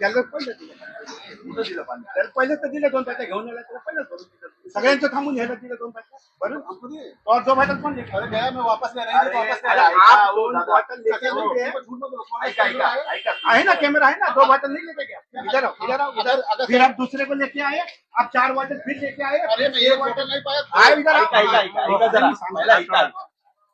त्याला पहिलं दिलं कुठं दिलं पाणी त्याला पहिलं तर दिलं दोन पाट्या घेऊन आला त्याला पहिलं भरून दिलं सगळ्यांचं थांबून घ्यायला दिलं दोन पाट्या भरून और जो बॉटल पण लेके अरे गया मैं वापस ले रही अरे, वापस ले अरे, रहा। हूँ। आप दोन बॉटल लेके गए। झूठ मत बोलो, ऐका, ऐका, है। ऐका। है ना कैमरा है ना? दो बॉटल नहीं लेके गया। इधर आओ इधर आओ फिर आप दूसरे को लेके आए आप चार बॉटल फिर लेके आए। अरे मैं ये बॉटल नहीं पाया। आए इधर आओ. ऐका ऐका ऐका ऐका जरा। पहिला ऐका। सांगा.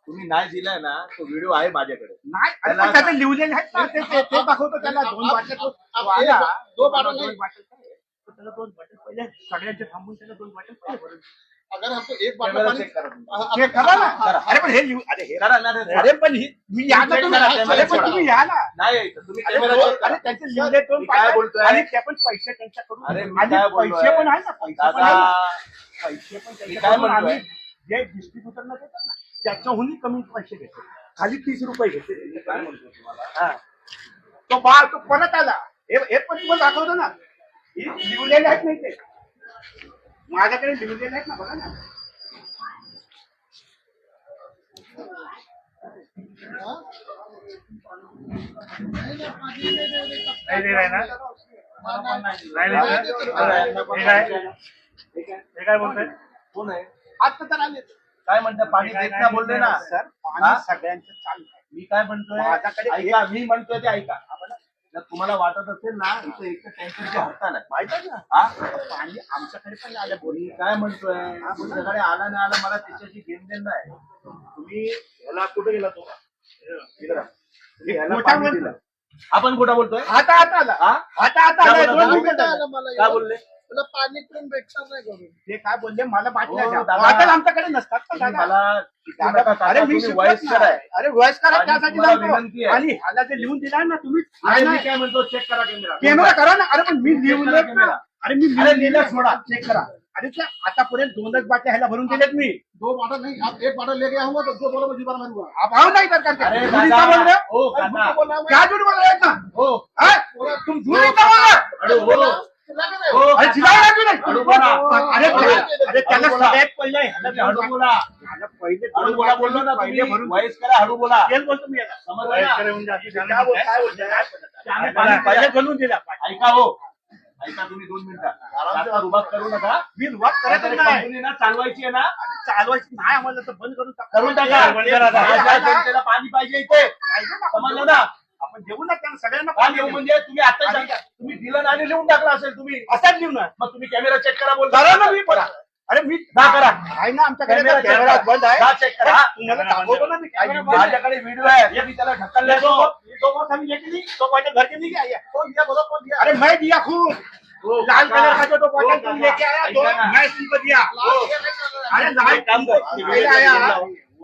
तुम्ही नाही दिलाय ना तो व्हिडिओ आहे माझ्याकडे नाही अरे पण त्याचे लिहिलेले आहेत ना ते ते- ते दाखवतो त्याला दोन बाटल्या तो आप तो आला. एक- दो बॉटल दोन. बाटल काय? तो त्याला दोन बाटल पहिले सगळ्यांचे थांबून त्याला दोन बाटल पहिले भरून दिले. अगर हमको एक बॉटल कैमरा पानी चेक करा तुम्ही. हाँ, चेक करा ना अरे पण हे लिहू अरे हे करा ना रे. अरे पण ही मी या ना तुम्ही कॅमेरा अरे पण सोडा. तुम्ही या ना नाही यायचं. तुम्ही अरे कॅमेरा दोन- चेक करा. अरे त्यांचे लिहिले दोन मी काय बाटल्या बोलतोय? आणि ते पण पैसे त्यांच्याकडून अरे मी आणि काय बोललोय? पैसे पण आहे ना पैसे पण आहे दादा ना. पैसे पण मी काय त्यांच्याकडून म्हणतोय? आम्ही जे डिस्ट्रीब्युटरला देतात ना त्याच्याहूनही कमी पैसे घेतो. खाली तीस रुपये घेते. काय म्हणतोय तुम्हाला? हा. तो बाळ तो परत आला. हे हे पण तुम्हाला दाखवतो ना. हे लिहिलेले आहेत नाही ते माझ्याकडे लिहिलेले आहेत ना बघा ना. काय? बोलताय? कोण आहे? आता तर आले काय म्हणताय पाणी देत ना बोलले ना. सर? पाणी सगळ्यांचं चालू आहे मी काय म्हणतोय? माझ्याकडे ऐका मी म्हणतोय ते ऐका. जर तुम्हाला वाटत असेल ना इथं एक टँकरची हरताल आहे माहीत आहे ना? हा? पाणी आमच्याकडे पण आलं मी काय म्हणतोय? तुमच्याकडे आला नाही आला मला त्याच्याशी घेण देण नाही. तुम्ही ह्याला कुठे गेला तो? इकडं. तुम्ही ह्याला मोठा पाणी. दिलं. आपण कुठं बोलतोय? आता आता आला. हा? आता आता काय आला बोलला? दोन मिनिटं काय झालं. बोलले? तुला पाणी पिऊन भेटणार नाही करून ते काय बोलले मला बाटल्या हो, दादा. बाटल आमच्याकडे नसतात तुम्ही दादा? मला दादा, अरे मी शिकवत वयस्कर नाही. आहे अरे वयस्कर आहे आणि त्यासाठी तुम्हाला सांगतो. विनंती आहे. आणि ह्याला जे लिहून दिलाय ना तुम्ही अरे मी नाही, काय म्हणतो चेक करा कॅमेरा कॅमेरा करा ना अरे पण मी चेक लिहून करा देत ना कॅमेरा. अरे मी अरे लिहिलं सोडा. चेक करा अरे त्या आतापर्यंत दोनच बाटल्या ह्याला भरून दिलेत मी दो बॉटल नहीं आप एक बॉटल ले गया हुआ तो दो बॉटल मुझे बार मारूंगा आप आओ नाही तर करते अरे दादा, बोल रहे ओ हो? बोला मैं। क्या झूठ बोल रहे हैं इतना? हो हाँ? तुम झूठ नहीं बोल रहे हो? अरे चिल्लाओ ना तुम्ही. हळू बोला. अरे हळू त्याला- बोला. अरे त्याला हळू बोला. सगळ्यात पहिले ह्याला हळू बोला ह्याला पहिले हळू बोला बोललो ना पहिले तुम्ही भरून वयस्कर आहे, हळू बोला तेल बोलतो मी याला. समजलं ना? वयस्कर येऊन जाते, काय बोल- काय बोलतोय? काय बोलतोय? आम्ही पाणी पाणी पहिले दिलं. ऐका हो ऐका तुम्ही दोन मिनिटं रुबाब करू नका मी नाही कंपनी ना चालवायची आहे ना चालवायची नाही आम्हाला तर बंद करून टाका. करून टाका बंद करा आता. माझ्या जनतेला पाणी पाहिजे इथे समजलं ना आपण देऊ ना त्यांना सगळ्यांना का देऊ देऊ. म्हणजे तुम्ही आता सांगा. तुम्ही दिलं ना आणि लिहून टाकलं असेल तुम्ही असाच देऊ ना मग तुम्ही कॅमेरा चेक करा बोल करा ना मी पण. अरे मी ना करा. आहे ना आमच्याकडे check कॅमेरा करा. बंद आहे. check करा. तुम्हाला दाखवतो ना मी काय. माझ्याकडे व्हिडिओ आहे. हे मी त्याला ढकलले. तो तो तो बॉक्स अभी लेके नहीं. तो बॉटल घर के नहीं आया कौन दिया बोलो कौन दिया अरे मैं दिया खूब हो, लाल. कलर का जो तो हो, तुम. लेके आया तो. मैं तुमको दिया. नहीं कर है। अरे लाल काम कर. आया.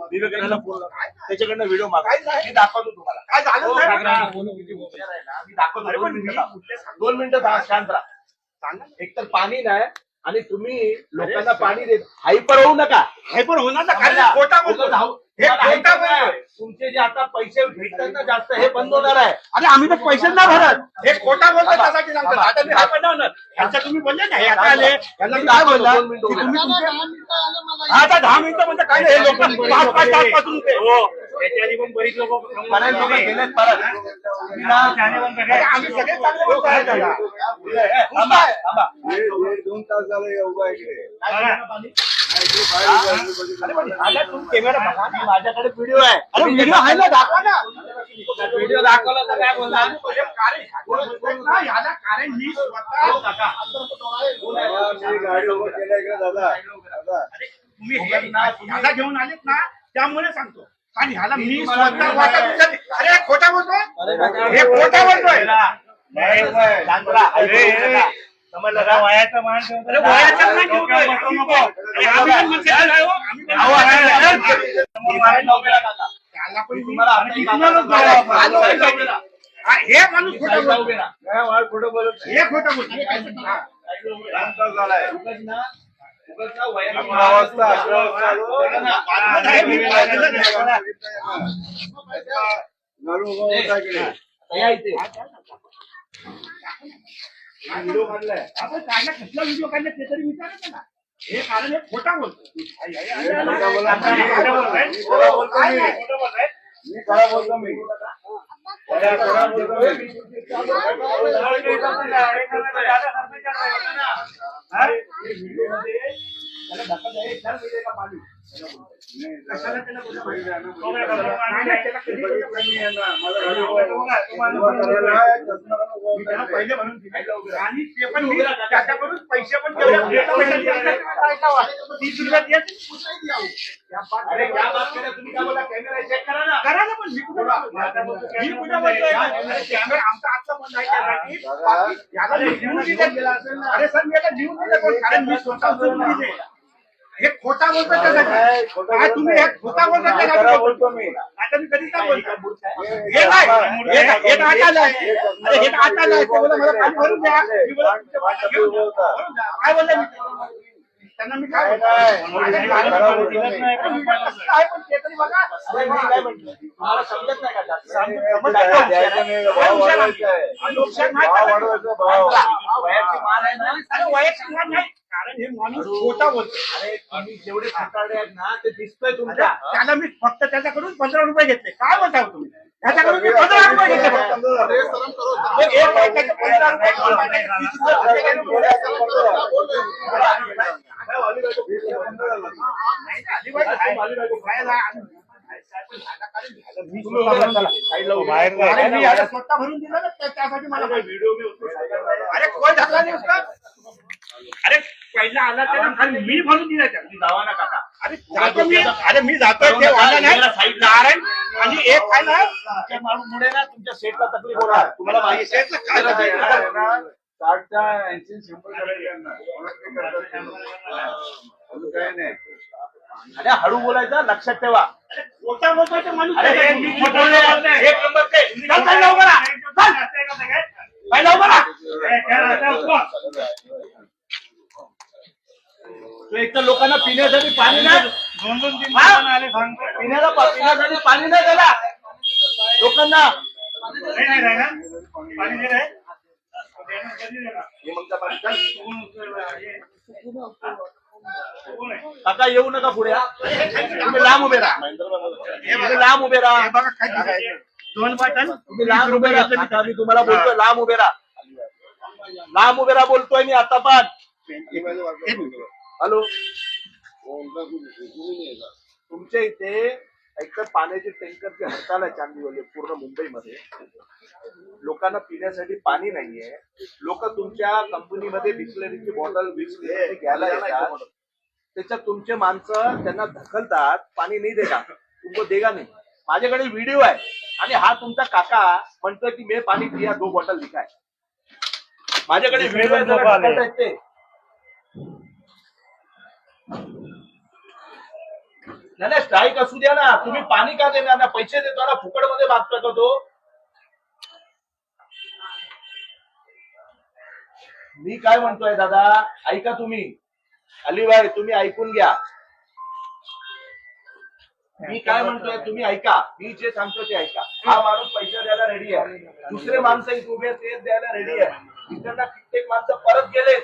विवेकानंदला फोन. त्याच्याकडनं व्हिडिओ मागा? मी दाखवतो तुम्हाला काय झालं हो. मी दाखवतो दोन मिनिटं शांत राहा सांगा. एकतर पाणी नाही आणि तुम्ही लोकांना पाणी देत हायपर होऊ नका. हायपर होणार ना? काय समजा. खोटा बोलतो. उगाच धाव- हे खोटा. बोलतोय. तुमचे जे आता पैसे भेटतात ना जास्त हे बंद होणार आहे. अरे आम्ही तर पैसे ना भरत. हे खोटा बोलतो. त्यासाठी सांगतो. आता मी हायपर नाही होणार. यांचं तुम्ही बोलले ना हे आता. आले. यांना मी काय बोलला. की तुम्ही तुमचे- आता दहा मिनिटं म्हणजे काय नाही हे लोक पाच पाच तासपासून ते. हो. त्याच्या आधी पण बरीच लोक परत लोक गेलेत परत. मी ना- अरे आम्ही सगळे चांगले बोलतो आहे दादा. थांबा, थांबा. दोन तास झाले उभा इकडे? अरे. पण तुम्ही कॅमेरा बघा ना. माझ्याकडे व्हिडिओ आहे. अरे व्हिडिओ आहे ना दाखवा ना. व्हिडिओ दाखवला तर काय बोलणार? म्हणजे कारण ना, याला कारण मी स्वतः. हो, काका. मी गाडी उभं केल्या इकडे दादा. दादा तुम्ही हे ह्याला घेऊन आलेत ना त्यामुळे सांगतो. आणि ह्याला मी स्वतः वाटत. अरे हे खोटा बोलतोय? हे खोटा बोलतोय. समजलं का? वयाचा मान. अरे वयाचं ठेवतोय. हो. त्याला पण तुम्हाला माणूस खोटा. हे खोटा बोलतोय. हा. दोन तास झालाय. अकरा वाजता अकरा वाजता व्हिडिओ काढलाय आपण काढला कसला व्हिडिओ काढला ते तरी विचारायचं ना हे कारण हे खोटा बोलतो मी खरा बोलतो मी. पाणी? आणि ते पण मी त्याच्याकडून पैसे पण तीस रुपयात अरे या बात तुम्ही काय बोला कॅमेरा चेक करा ना करा ना पण मी कुठं मी कुठं बोलतोय? कॅमेरा आमचा आजचा बंद आहे त्यासाठी. बाकी याला अरे सर मी याला लिहून दिलं कारण मी स्वतः दिले. हे खोटा बोलतो नाही, त्यासाठी काय तुम्ही. हे खोटा बोलतो मी त्यासाठी बोलतो. मी आता मी कधीच नाही बोलतो हे- हे काय हे काय हे काय आटाला आहे अरे हे काय आटाला आहे ते बोला मला भरून द्या मी बोला जा. भरून द्या. काय बोलले मी त्यांना मी काय पण ते तरी बघा अरे मी काय म्हणतो तुम्हाला समजत नाही का जास्त? समजत नाही. द्यायचं नाही, भाव वाढवायचा आहे. लोकशाही नाही भाव करायची. वाढवायचा भाव वयाची मान आहे ना अरे वैयक्तिक मान नाही कारण हे माणूस खोटा बोलतो अरे तुम्ही जेवढे कंटाळले आहेत ना ते दिसतंय अरे, तुमच्या त्याला मी फक्त त्याच्याकडून पंधरा रुपये घेतले काय हो तुम्ही त्याच्याकडून मी पंधरा रुपये घेतले पंधरा रुपये, स्वतः भरून अरे, ना त्यासाठी मला व्हिडिओ अरे कोण नाही उसका अरे पहिला आला त्याला खाली मी भरून दिला त्याला जावा ना काका अरे जातो मी अरे मी जातोय ते वाला नाही कारण आणि एक आहे ना तुमच्या ना तुमच्या सेटला तकलीफ होणार तुम्हाला माहिती काय साठच्या ऐंशी शंभर अजून काही नाही अरे हळू बोलायचं लक्षात ठेवा मोठा माणूस आहे. मी एक नंबर चल, चल, लवकर आ. चल. लवकर आ. एक तर लोकांना पिण्यासाठी पाणी नाही दोन दोन तीन हा? जण आले सांगतो पिण्याला पा- पिण्यासाठी पाणी नाही त्याला लोकांना नाही नाही नाही ना पाणी काका येऊ नका पुढे. तुम्ही लांब उभे राहा. तुम्ही लांब उभे राहा. दोन बॉटल तुम्ही लांब उभे राहा. मी तुम्हाला बोलतोय लांब उभे राहा. लांब उभे राहा बोलतोय मी आता पण. हॅलो? तुमच्या इथे एकतर पाण्याचे टँकरची हडताल आहे चांदीवाले पूर्ण मुंबईमध्ये लोकांना पिण्यासाठी पाणी नाहीये. लोक तुमच्या कंपनीमध्ये बिस्लरीची बॉटल वीस लिटरची घ्यायला येतात. त्याच्यात तुमचे माणसं त्यांना ढकलतात पाणी नाही देगा तुमको देगा नाही. माझ्याकडे व्हिडिओ आहे आणि हा तुमचा काका म्हणतोय की मी पाणी पिया दो बॉटल लिखाय माझ्याकडे व्हिडिओ आहे जरा ढकलतायत ते नाही नाही स्ट्राईक असू द्या ना. तुम्ही पाणी का देणार ना पैसे देतो ना फुकटमध्ये भाग का तो. मी काय म्हणतोय दादा? ऐका तुम्ही. अलीबाई तुम्ही ऐकून घ्या. मी काय म्हणतोय तुम्ही ऐका. मी जे सांगतो ते ऐका. हा माणूस पैसे द्यायला रेडी आहे. दुसरे माणसं इथे उभे ते द्यायला रेडी आहे. इकडनं कित्येक माणसं परत गेले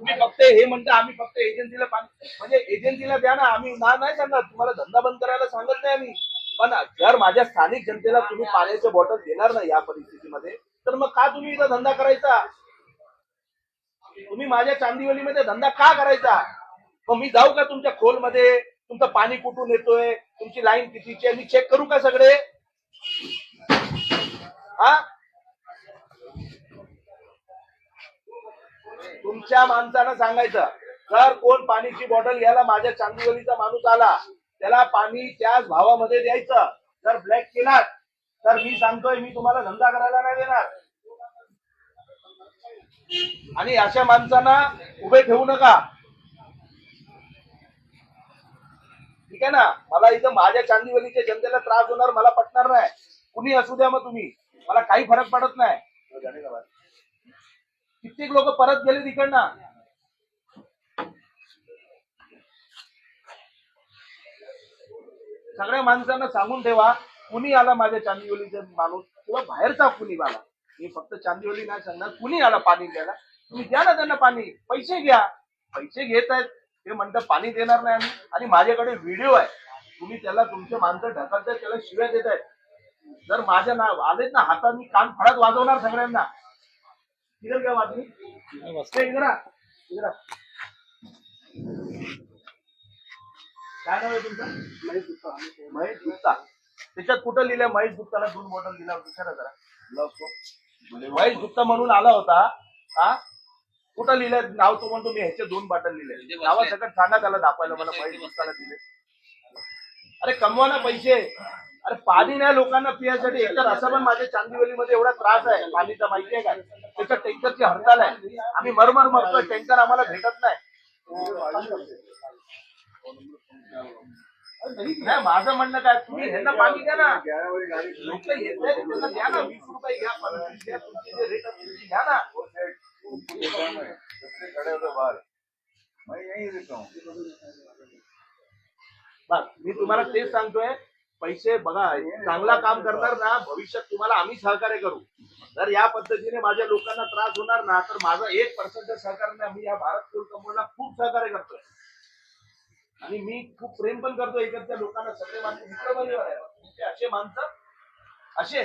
तुम्ही फक्त हे म्हणता आम्ही फक्त एजन्सीला पाणी म्हणजे एजन्सीला द्या ना आम्ही ना नाही सांगणार तुम्हाला धंदा बंद करायला सांगत नाही आम्ही. पण जर माझ्या स्थानिक जनतेला तुम्ही पाण्याचे बॉटल देणार नाही या परिस्थितीमध्ये तर मग का तुम्ही इथं धंदा करायचा? तुम्ही माझ्या चांदीवलीमध्ये धंदा का करायचा? मग मी जाऊ का तुमच्या खोलमध्ये? तुमचं पाणी कुठून येतोय? तुमची लाईन कितीची आहे? मी चेक करू का सगळे? हा? तुमच्या माणसानं सांगायचं जर कोण पाणीची बॉटल घ्यायला माझ्या चांदीवलीचा माणूस आला त्याला पाणी त्याच भावामध्ये द्यायचं. जर ब्लॅक केलात. तर मी सांगतोय मी तुम्हाला धंदा करायला नाही देणार. आणि अशा माणसांना उभे ठेवू नका. ठीक आहे ना? मला इथं माझ्या चांदीवलीच्या जनतेला त्रास होणार मला पटणार नाही. कुणी असू द्या मग तुम्ही. मला काही फरक पडत नाही. कित्येक लोक परत गेले तिकडनं. सगळ्या माणसांना सांगून ठेवा कुणी आला माझ्या चांदिवलीचा माणूस किंवा बाहेरचा कुणी आला मी फक्त चांदिवली नाही सांगणार कुणी आला पाणी द्यायला तुम्ही द्या ना त्यांना पाणी पैसे घ्या. पैसे घेत आहेत ते म्हणतात पाणी देणार नाही आम्ही. आणि माझ्याकडे व्हिडिओ आहे. तुम्ही त्याला तुमचे माणसं ढकलताय त्याला शिव्या देत आहेत जर माझ्या ना आलेत ना हातात मी कान फळात वाजवणार सगळ्यांना. काय. इकडं आ. काय नाव आहे तुमचं? महेश गुप्ता. महेश गुप्ता. त्याच्यात कुठं लिहिलंय महेश गुप्ताला दोन बॉटल दिला होता? विचारा जरा. महेश गुप्ता म्हणून आला होता हा? कुठं लिहिलंय? नाव तो म्हणतो मी ह्याचे दोन बॉटल लिहिले. नावासकट सांगा त्याला दाखवायला मला महेश गुप्ताला दिले. अरे कमवा ना पैसे. अरे पाणी नाही लोकांना पिण्यासाठी. एकतर असं पण माझ्या चांदिवलीमध्ये एवढा त्रास आहे. पाणीचा माहिती आहे का? त्याच्या टँकरची हडताल आहे. आम्ही मरमर मरतोय. टँकर आम्हाला भेटत नाही. नाही माझं म्हणणं काय? तुम्ही ह्यांना पाणी द्या ना. लोक येत नाही त्यांना द्या ना. वीस रुपये घ्या पंचवीस घ्या तुमचे जे रेट असतील घ्या ना. खड़े मी तुम्हाला तेच सांगतोय. पैसे बघा चांगला काम करणार ना भविष्यात तुम्हाला आम्ही सहकार्य करू. जर या पद्धतीने माझ्या लोकांना त्रास होणार ना तर माझा एक पर्सेंट सहकार्य मी या भारत कोल कंपनीला खूप सहकार्य करतोय. आणि मी खूप प्रेम पण करतो इकडच्या लोकांना सगळे माझे मित्र परिवार आहे असे माणसं असे.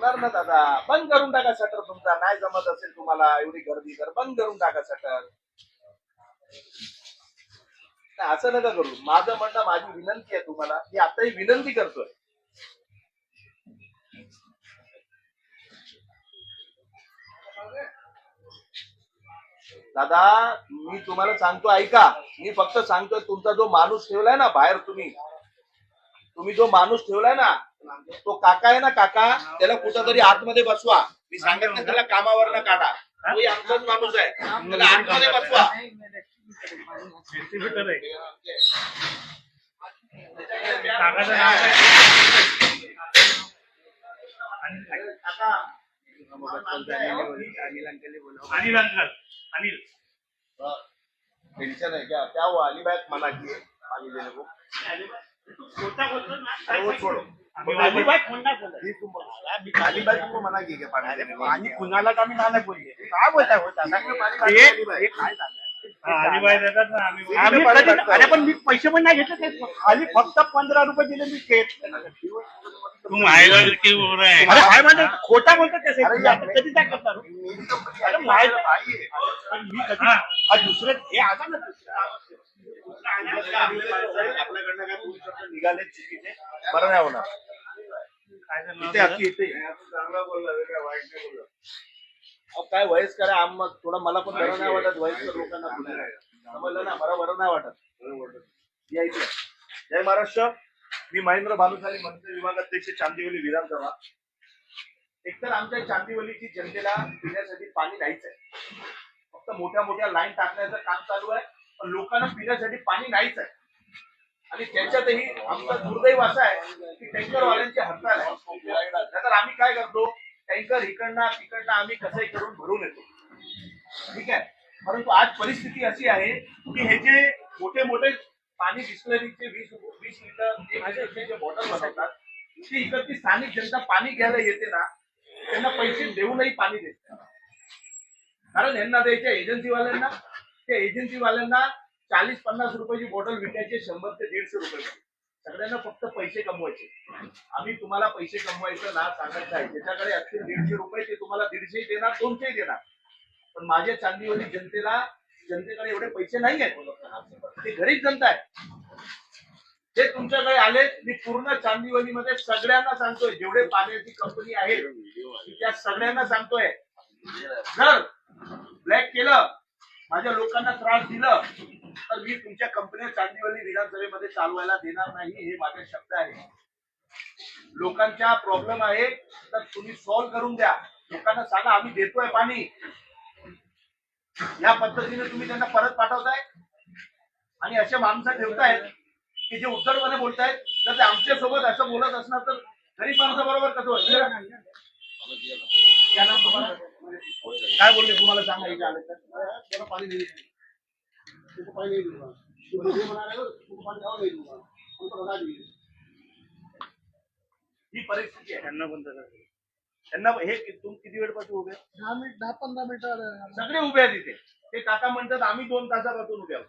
होणार ना दादा बंद करून टाका शटर तुमचा. नाही जमत असेल तुम्हाला एवढी गर्दी तर बंद करून टाका शटर असं नका करू. माझं म्हणणं माझी विनंती आहे तुम्हाला. मी आताही विनंती करतोय. दादा मी तुम्हाला सांगतो ऐका. मी फक्त सांगतोय तुमचा जो माणूस ठेवलाय ना बाहेर तुम्ही तुम्ही जो माणूस ठेवलाय ना तो काका आहे ना काका त्याला कुठंतरी आतमध्ये बसवा. मी सांगत नाही त्याला कामावर न काढा तोही आमचाच माणूस आहे. त्याला आतमध्ये बसवा. आहे. अनिल. अंकल. अनिल. टेंशन है क्या क्या हुआ अली भाई मना किए आम्ही क्या आणि कुणाला का मी नाही बोलले काय बोलताय हे- हा, अलिबाई देतात ना आम्ही. आम्ही कधी- अरे पण मी पैसे पण नाही घेतले ते. खाली फक्त पंधरा रुपये दिले मी केक तू है अरे काय म्हणते खोटा बोलतो ते अरे साहेब. या- आपण कधी काय करणार अरे माहीत आहे. है पण मी कधी हा. हा दुसरे हे आता ना दुसरा आपल्याकडनं काय बोलू शकतो निघाले चुकीचे बरं नाही होणार इथे चांगला बोलला वाईट नाही बोलला. अहो, काय वयस्कर आहे आम्हा थोडं मला पण बरं नाही वाटत वयस्कर लोकांना बोलायला. समजलं ना? मला बरं नाही वाटत. या इथे. जय महाराष्ट्र. मी महेंद्र भानुशाली मंत्री विभाग अध्यक्ष चांदिवली विधानसभा एकतर आमच्या चांदिवलीची जनतेला पिण्यासाठी पाणी नाहीच आहे फक्त मोठ्या मोठ्या लाईन टाकण्याचं काम चालू आहे पण लोकांना पिण्यासाठी पाणी नाहीच आहे आणि त्याच्यातही आमचा दुर्दैव असा आहे की टँकरवाल्यांची हरताल आहे. तर आम्ही काय करतो? टँकर इकडनं तिकडनं आम्ही कसंही करून भरून येतो. ठीक आहे? परंतु आज परिस्थिती अशी आहे की हे जे मोठे मोठे पाणी बिस्लरीचे वीस वीस लिटर जे बॉटल बसवतात ती इकडची स्थानिक जनता पाणी घ्यायला येते ना त्यांना पैसे देऊनही पाणी देत कारण यांना द्यायच्या एजन्सीवाल्यांना त्या एजन्सीवाल्यांना चाळीस पन्नास रुपयाची बॉटल विकायची शंभर ते दीडशे रुपये. सगळ्यांना फक्त पैसे कमवायचे. आम्ही तुम्हाला पैसे कमवायचं ना सांगायचं आहे. ज्याच्याकडे असतील दीडशे रुपये ते तुम्हाला दीडशे देणार दोनशे देणार. पण माझ्या चांदीवली जनतेला जनतेकडे एवढे पैसे नाही आहेत ते गरीब जनता आहे. जे तुमच्याकडे आले मी पूर्ण चांदीवलीमध्ये सगळ्यांना सांगतोय. जेवढे पाण्याची कंपनी आहे त्या सगळ्यांना सांगतोय. जर ब्लॅक केलं माझ्या लोकांना त्रास दिलं तर मी तुमच्या कंपन्या चांदीवली विधानसभेमध्ये चालवायला देणार नाही हे माझे शब्द आहे. लोकांच्या प्रॉब्लेम आहे तर तुम्ही सॉल्व्ह करून द्या. लोकांना सांगा आम्ही देतोय पाणी. या पद्धतीने तुम्ही त्यांना परत पाठवताय? आणि असे माणसं ठेवतायत की जे उद्धटपणे बोलतायत तर ते आमच्यासोबत असं बोलत असणार तर गरीब माणसाबरोबर कसं होईल? क्या बोलले तुम्हाला सांगा इथे आले तर? थोड़ा पानी नहीं तुमको पानी नहीं दूंगा तुम वीडियो बना रहे हो ही परिस्थिती आहे. त्यांना पण त्यांना हे कि- तुम किती वेळपासून उभे? दहा मिनिट दहा पंधरा मिनिटं सगळे उभे आहेत इथे. ते काका म्हणतात आम्ही दोन तासापासून उभे आहोत.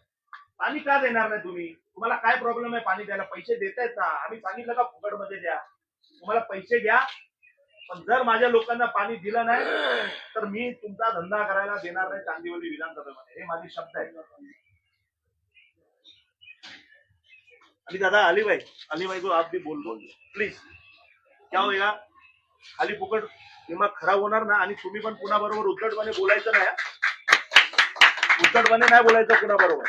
पाणी का देणार नाही तुम्ही? तुम्हाला काय प्रॉब्लेम आहे? पाणी द्यायला पैसे देतायत ना आम्ही सांगितलं का फुकटमध्ये द्या? तुम्हाला पैसे घ्या पण जर माझ्या लोकांना पाणी दिलं नाही तर मी तुमचा धंदा करायला देणार नाही चांदिवली विधानसभेमध्ये. हे माझे शब्द आहेत. आणि दादा अली भाई अली भाई को आप भी बोल बोल प्लीज क्या होएगा? खाली फुकट दिमाग खराब होणार ना आणि तुम्ही पण पुन्हा बरोबर उद्धटपणे बोलायचं नाही उद्धटपणे नाही बोलायचं पुन्हा बरोबर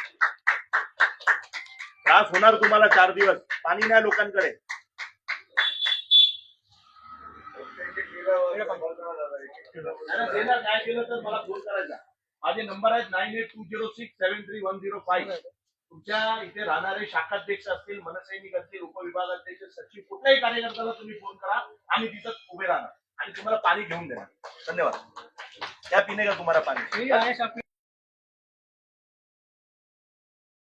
त्रास होणार तुम्हाला चार दिवस. पाणी नाही लोकांकडे त्यांना देणार काय केलं तर मला फोन करायचा. माझे नंबर आहेत nine eight two zero six seven three one zero five. तुमच्या इथे राहणारे शाखाध्यक्ष असतील मनसैनिक असतील उपविभागाध्यक्ष सचिव कुठल्याही कार्यकर्त्याला तुम्ही फोन करा आम्ही तिथं उभे राहणार. आणि तुम्हाला पाणी घेऊन देणार. धन्यवाद. त्या पिणे का तुम्हाला पाणी.